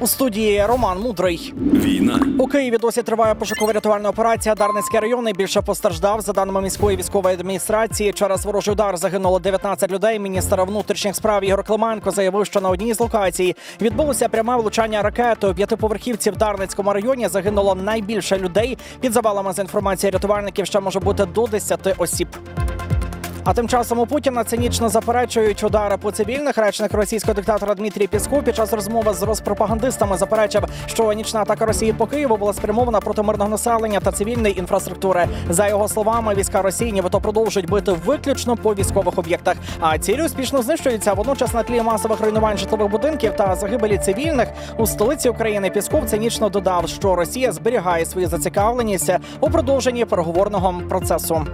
У студії Роман Мудрий. Війна. У Києві досі триває пошуково-рятувальна операція. Дарницький район найбільше постраждав. За даними міської військової адміністрації, через ворожий удар загинуло 19 людей. Міністр внутрішніх справ Ігор Клименко заявив, що на одній з локацій відбулося пряме влучання ракети. У п'ятиповерхівці в Дарницькому районі загинуло найбільше людей. Під завалами з інформації рятувальників ще може бути до 10 осіб. А тим часом у Путіна цинічно заперечують удари по цивільних. Речник російського диктатора Дмитрій Пісков під час розмови з розпропагандистами заперечив, що нічна атака Росії по Києву була спрямована проти мирного населення та цивільної інфраструктури. За його словами, війська Росії нібито продовжують бити виключно по військових об'єктах. А цілі успішно знищуються. Водночас на тлі масових руйнувань житлових будинків та загибелі цивільних у столиці України. Пісков цинічно додав, що Росія зберігає свою зацікавленість у продовженні переговорного процесу.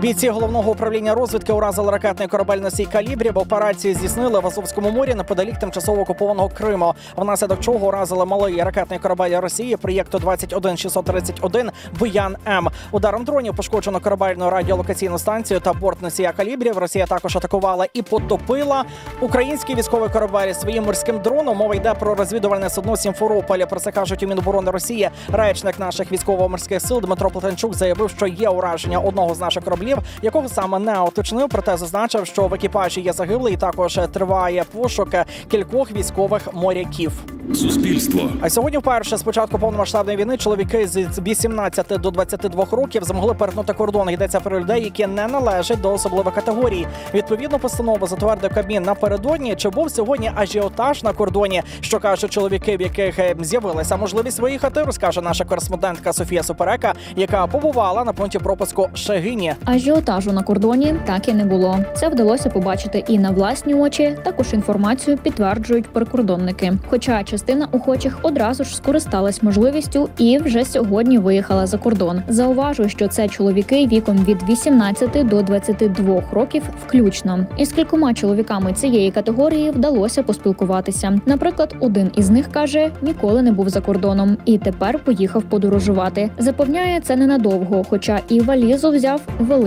Бійці головного управління розвідки уразили ракетний корабель носій калібрі. В операції здійснили в Азовському морі неподалік тимчасово окупованого Криму. Внаслідок чого уразили малий ракетний корабель Росії проєкту 21631 Буян М. Ударом дронів пошкоджено корабельну радіолокаційну станцію та борт носія калібрів. Росія також атакувала і потопила український військовий корабель своїм морським дроном. Мова йде про розвідувальне судно Сімферополя. Про це кажуть у Міноборони Росії. Речник наших військово-морських сил Дмитро Плетенчук заявив, що є ураження одного з наших кораблів, якого саме не уточнив. Проте зазначив, що в екіпажі є загиблий. і Також триває пошук кількох військових моряків. Суспільство. А сьогодні вперше з початку повномасштабної війни чоловіки з 18 до 22 років змогли перетнути кордон. Йдеться про людей, які не належать до особливих категорій. Відповідну постанову затвердив Кабмін напередодні. Чи був сьогодні ажіотаж на кордоні? Що кажуть чоловіки, в яких е, з'явилася можливість виїхати, розкаже наша кореспондентка Софія Суперека, яка побувала на пункті пропуску Шегині. Ажіотажу на кордоні так і не було. Це вдалося побачити і на власні очі. Також інформацію підтверджують прикордонники. Хоча частина охочих одразу ж скористалась можливістю і вже сьогодні виїхала за кордон. Зауважу, що це чоловіки віком від 18 до 22 років, включно. Із кількома чоловіками цієї категорії вдалося поспілкуватися. Наприклад, один із них каже, ніколи не був за кордоном і тепер поїхав подорожувати. Запевняє це ненадовго, хоча і валізу взяв велику.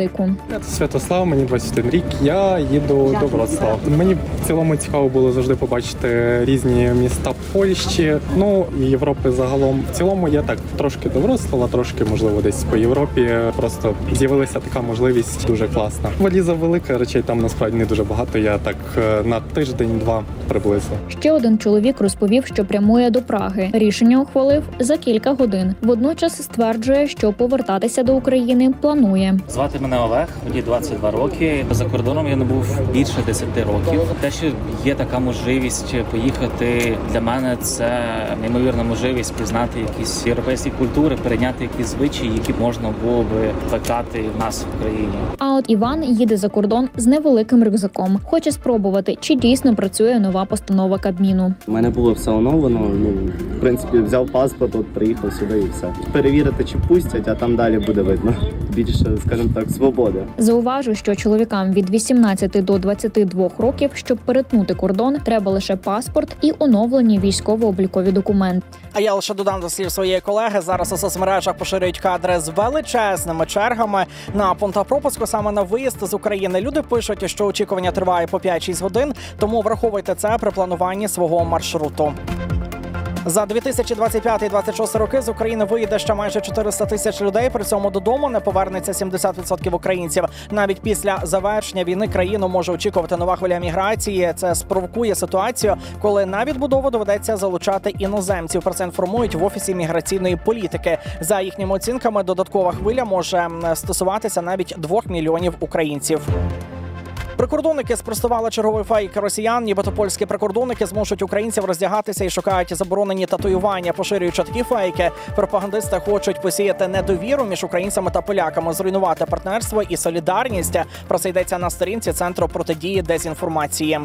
Я Святослав, мені 21 рік. Я їду до Вроцлава. Мені в цілому цікаво було завжди побачити різні міста Польщі, ну і Європи загалом. В цілому я так трошки до Вроцлава, трошки можливо десь по Європі. Просто з'явилася така можливість дуже класна. Валіза велика, речей там насправді не дуже багато. Я так е, на тиждень-два приблизно. Ще один чоловік розповів, що прямує до Праги. Рішення ухвалив за кілька годин. Водночас стверджує, що повертатися до України планує. Звати мене Олег, мені 22 роки. За кордоном я не був більше 10 років. Те, що є така можливість поїхати для мене, це неймовірна можливість пізнати якісь європейські культури, перейняти якісь звичаї, які можна було би плекати в нас в Україні. А от Іван їде за кордон з невеликим рюкзаком. Хоче спробувати, чи дійсно працює нова постанова Кабміну. У мене було все оновлено. Ну, в принципі, взяв паспорт, от приїхав сюди і все. Перевірити, чи пустять, а там далі буде видно. Більше, скажімо так, свободи. Зауважу, що чоловікам від 18 до 22 років, щоб перетнути кордон, треба лише паспорт і оновлені військово-облікові документи. А я лише додам до слів своєї колеги. Зараз у соцмережах поширюють кадри з величезними чергами на пунктах пропуску саме на виїзд з України. Люди пишуть, що очікування триває по 5-6 годин, тому враховуйте це при плануванні свого маршруту. За 2025-2026 роки з України виїде ще майже 400 тисяч людей. При цьому додому не повернеться 70% українців. Навіть після завершення війни країну може очікувати нова хвиля міграції. Це спровокує ситуацію, коли на відбудову доведеться залучати іноземців. Про це інформують в офісі міграційної політики. За їхніми оцінками, додаткова хвиля може стосуватися навіть 2 мільйонів українців. Прикордонники спростували черговий фейк росіян. Нібито польські прикордонники змушують українців роздягатися і шукають заборонені татуювання, поширюючи такі фейки. Пропагандисти хочуть посіяти недовіру між українцями та поляками, зруйнувати партнерство і солідарність. Про це йдеться на сторінці центру протидії дезінформації.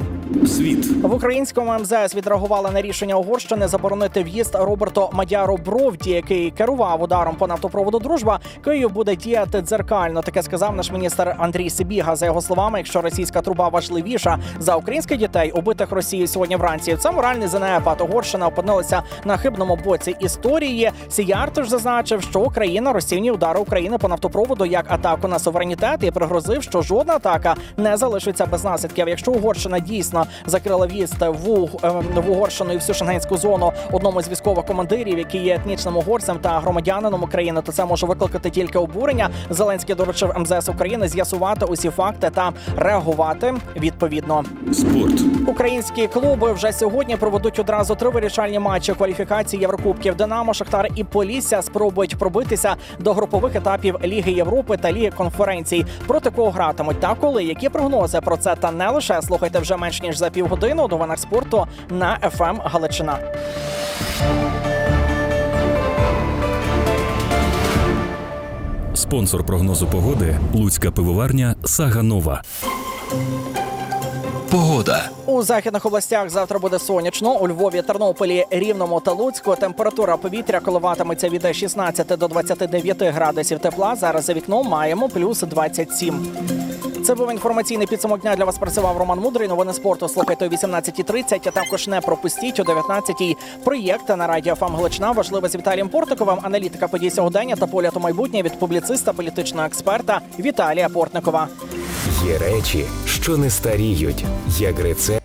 Світ. В українському МЗС відреагували на рішення Угорщини заборонити в'їзд Роберту Мадяру Бровді, який керував ударом по нафтопроводу Дружба. Київ буде діяти дзеркально. Таке сказав наш міністр Андрій Сибіга. За його словами, якщо Російська російська труба важливіша за українських дітей, убитих Росією сьогодні вранці. Це моральний занепад. Угорщина опинилася на хибному боці історії. Сіяртож зазначив, що Україна розцінює удари України по нафтопроводу як атаку на суверенітет і пригрозив, що жодна атака не залишиться без наслідків. Якщо Угорщина дійсно закрила в'їзд в, ем, в Угорщину і всю шенгенську зону одному з військових командирів, який є етнічним угорцем та громадянином України, то це може викликати тільки обурення. Зеленський доручив МЗС України з'ясувати усі факти та реагувати відповідно. Спорт. Українські клуби вже сьогодні проведуть одразу три вирішальні матчі кваліфікації Єврокубків. Динамо, Шахтар і Полісся спробують пробитися до групових етапів Ліги Європи та Ліги конференцій. Проти кого гратимуть та коли? Які прогнози про це та не лише слухайте вже менш ніж за півгодини у новинах спорту на ФМ Галичина. Спонсор прогнозу погоди Луцька пивоварня Сага Нова. Погода. У західних областях завтра буде сонячно. У Львові, Тернополі, Рівному та Луцьку температура повітря коливатиметься від 16 до 29 градусів тепла. Зараз за вікном маємо плюс 27. Це був інформаційний підсумок дня. Для вас працював Роман Мудрий. Новини спорту слухайте о 18.30, А також не пропустіть о 19.00 проєкт на радіо ФАМ Галичина. Важливе з Віталієм Портниковим. Аналітика подій сьогодення та погляд у майбутнє від публіциста, політичного експерта Віталія Портникова. Є речі, що не старіють, як рецепт.